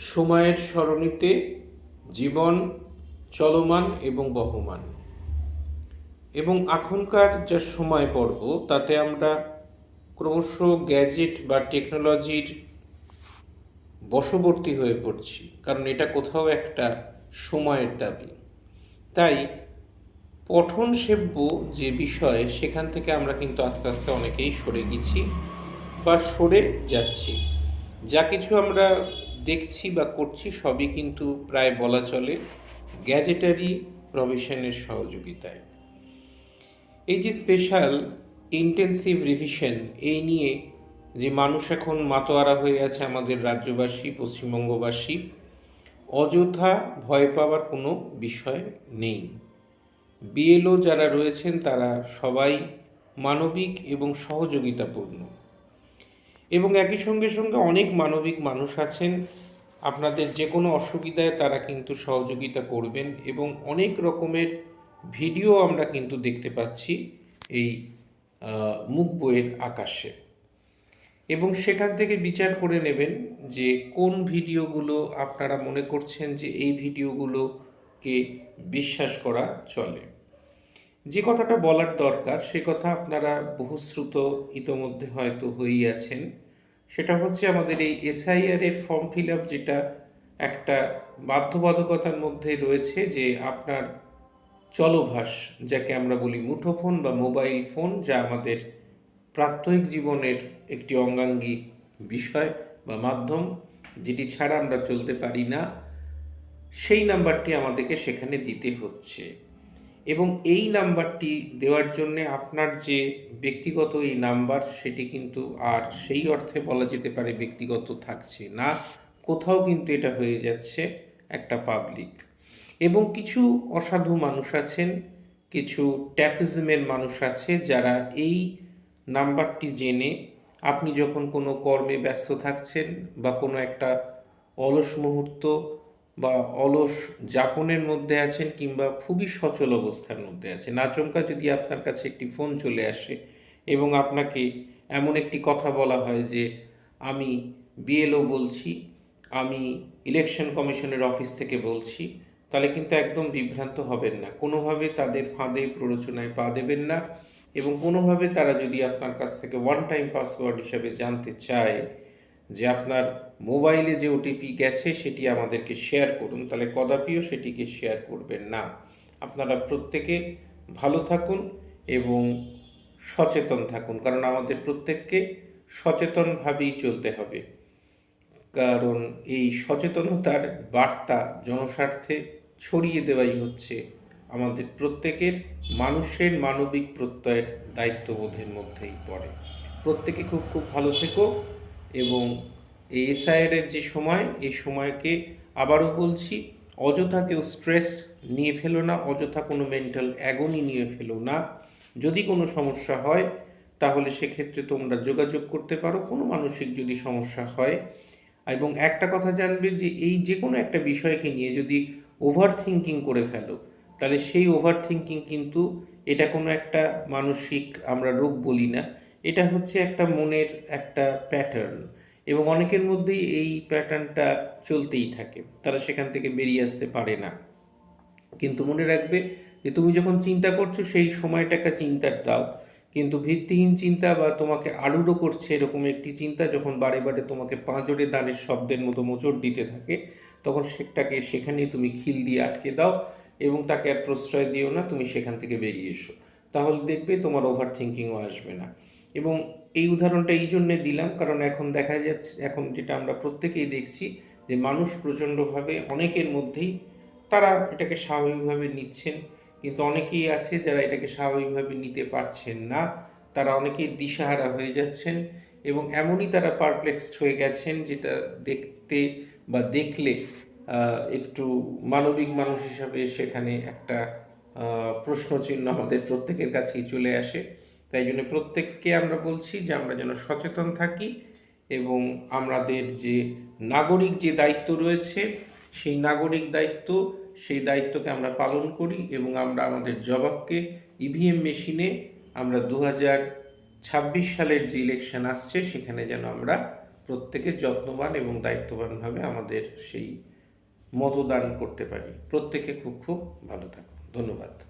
সময়ের সরণিতে জীবন, চলমান এবং বহমান। এবং এখনকার যা সময় পর্ব, তাতে আমরা ক্রমশ গ্যাজেট বা টেকনোলজির বশবর্তী হয়ে পড়ছি, কারণ এটা কোথাও একটা সময়ের দাবি। তাই পঠন সেব্য যে বিষয়, সেখান থেকে আমরা কিন্তু আস্তে আস্তে অনেকেই সরে গেছি বা সরে যাচ্ছি। যা কিছু আমরা দেখছি বা করছি সবই কিন্তু প্রায় বলা চলে গ্যাজেটারি প্রভিশনের সহযোগিতায়। এই যে স্পেশাল ইন্টেন্সিভ রিভিশন, এই নিয়ে যে মানুষ এখন মাতোয়ারা হয়ে আছে আমাদের রাজ্যবাসী, পশ্চিমবঙ্গবাসী, অযথা ভয় পাওয়ার কোনো বিষয় নেই। বিএলও যারা রয়েছেন তারা সবাই মানবিক এবং সহযোগিতাপূর্ণ। এবং একই সঙ্গে সঙ্গে অনেক মানবিক মানুষ আছেন। আপনাদের যে কোনো অসুবিধায় তারা কিন্তু সহযোগিতা করবেন এবং অনেক রকমের ভিডিও আমরা কিন্তু দেখতে পাচ্ছি এই মুখ বইয়ের আকাশে। এবং সেখান থেকে বিচার করে নেবেন যে কোন ভিডিওগুলো আপনারা মনে করছেন যে এই ভিডিওগুলোকে বিশ্বাস করা চলে। যে কথাটা বলার দরকার, সে কথা আপনারা বহুশ্রুত ইতোমধ্যে হয়তো হয়েই আছেন সেটা হচ্ছে আমাদের এই এসআইআর এর ফর্ম ফিল আপ যেটা একটা বাধ্যবাধকতার মধ্যে রয়েছে যে আপনার চলভাস যাকে আমরা বলি মুঠোফোন বা মোবাইল ফোন, যা আমাদের প্রাত্যহিক জীবনের একটি অঙ্গাঙ্গী বিষয় বা মাধ্যম, যেটি ছাড়া আমরা চলতে পারি না। সেই নাম্বারটি আমাদেরকে সেখানে দিতে হচ্ছে। এবং এই নাম্বারটি দেওয়ার জন্য আপনার যে ব্যক্তিগত এই নাম্বার, সেটি কিন্তু আর সেই অর্থে বলা যেতে পারে ব্যক্তিগত থাকছে না। কোথাও কিন্তু এটা হয়ে যাচ্ছে একটা পাবলিক এবং কিছু অসাধু মানুষ আছেন, কিছু ট্যাপিজমের মানুষ আছে, যারা এই নাম্বারটি জেনে আপনি যখন কোনো কর্মে ব্যস্ত থাকছেন বা কোনো একটা অলস মুহূর্ত বা অলস যাপনের মধ্যে আছেন কিংবা খুবই সচল অবস্থার মধ্যে আছেন। আচমকা যদি আপনার কাছে একটি ফোন চলে আসে এবং আপনাকে এমন একটি কথা বলা হয় যে, আমি বিএলও বলছি, আমি ইলেকশন কমিশনের অফিস থেকে বলছি, তাহলে কিন্তু একদম বিভ্রান্ত হবেন না। কোনোভাবে তাদের ফাঁদে প্ররোচনায় পা দেবেন না এবং কোনোভাবে তারা যদি আপনার কাছ থেকে ওয়ান টাইম পাসওয়ার্ড হিসাবে জানতে চায় যে আপনার মোবাইলে যে ওটিপি গেছে সেটি আমাদেরকে শেয়ার করুন। তাহলে কদাপিও সেটিকে শেয়ার করবেন না। আপনারা প্রত্যেকে ভালো থাকুন এবং সচেতন থাকুন, কারণ আমাদের প্রত্যেককে সচেতনভাবেই চলতে হবে। কারণ এই সচেতনতার বার্তা জনস্বার্থে ছড়িয়ে দেওয়াই হচ্ছে আমাদের প্রত্যেকের মানুষের মানবিক প্রত্যয়ের দায়িত্ববোধের মধ্যেই পড়ে। প্রত্যেকে খুব খুব ভালো থেকো। এবং এই এসআইআর এর যে সময়, এই সময়কে আবারও বলছি অযথা কেউ স্ট্রেস নিয়ে ফেলো না, অযথা কোনো মেন্টাল অ্যাগনি নিয়ে ফেলো না। যদি কোনো সমস্যা হয়, তাহলে সেক্ষেত্রে তোমরা যোগাযোগ করতে পারো, কোনো মানসিক যদি সমস্যা হয়। এবং একটা কথা জানবে যে, এই যে কোনো একটা বিষয়কে নিয়ে যদি ওভার থিঙ্কিং করে ফেলো, তাহলে সেই ওভার থিঙ্কিং কিন্তু এটা কোনো একটা মানসিক আমরা রোগ বলি না এটা হচ্ছে একটা মনের একটা প্যাটার্ন এবং অনেকের মধ্যেই এই প্যাটার্নটা চলতেই থাকে। তারা সেখান থেকে বেরিয়ে আসতে পারে না। কিন্তু মনে রাখবে যে তুমি যখন চিন্তা করছ সেই সময়টাকে চিন্তার দাও। কিন্তু ভিত্তিহীন চিন্তা বা তোমাকে আলুরো করছে এরকম একটি চিন্তা যখন বারে বারে তোমাকে পাঁজরে দানের শব্দের মতো মোচড় দিতে থাকে, তখন সেটাকে সেখানেই তুমি খিল দিয়ে আটকে দাও এবং তাকে আর প্রশ্রয় দিও না, তুমি সেখান থেকে বেরিয়ে এসো। তাহলে দেখবে তোমার ওভার থিঙ্কিংও আসবে না। এবং এই উদাহরণটা এই জন্যে দিলাম, কারণ এখন দেখা যাচ্ছে, এখন যেটা আমরা প্রত্যেকেই দেখছি যে মানুষ প্রচণ্ডভাবে অনেকের মধ্যেই তারা এটাকে স্বাভাবিকভাবে নিচ্ছেন, কিন্তু অনেকেই আছে যারা এটাকে স্বাভাবিকভাবে নিতে পারছেন না, তারা অনেকেই দিশাহারা হয়ে যাচ্ছেন এবং এমনই তারা পারপ্লেক্সড হয়ে গেছেন যেটা দেখতে বা দেখলে একটু মানবিক মানুষ হিসাবে সেখানে একটা প্রশ্নচিহ্ন আমাদের প্রত্যেকের কাছেই চলে আসে। তাই জন্য প্রত্যেককে আমরা বলছি যে আমরা যেন সচেতন থাকি এবং আমাদের যে নাগরিক যে দায়িত্ব রয়েছে, সেই নাগরিক দায়িত্ব, সেই দায়িত্বকে আমরা পালন করি এবং আমরা আমাদের জবাবকে ইভিএম মেশিনে আমরা দু ছাব্বিশ সালের যে ইলেকশন আসছে, সেখানে যেন আমরা প্রত্যেকে যত্নবান এবং দায়িত্ববানভাবে আমাদের সেই মতদান করতে পারি। প্রত্যেকে খুব খুব ভালো থাকুন। ধন্যবাদ।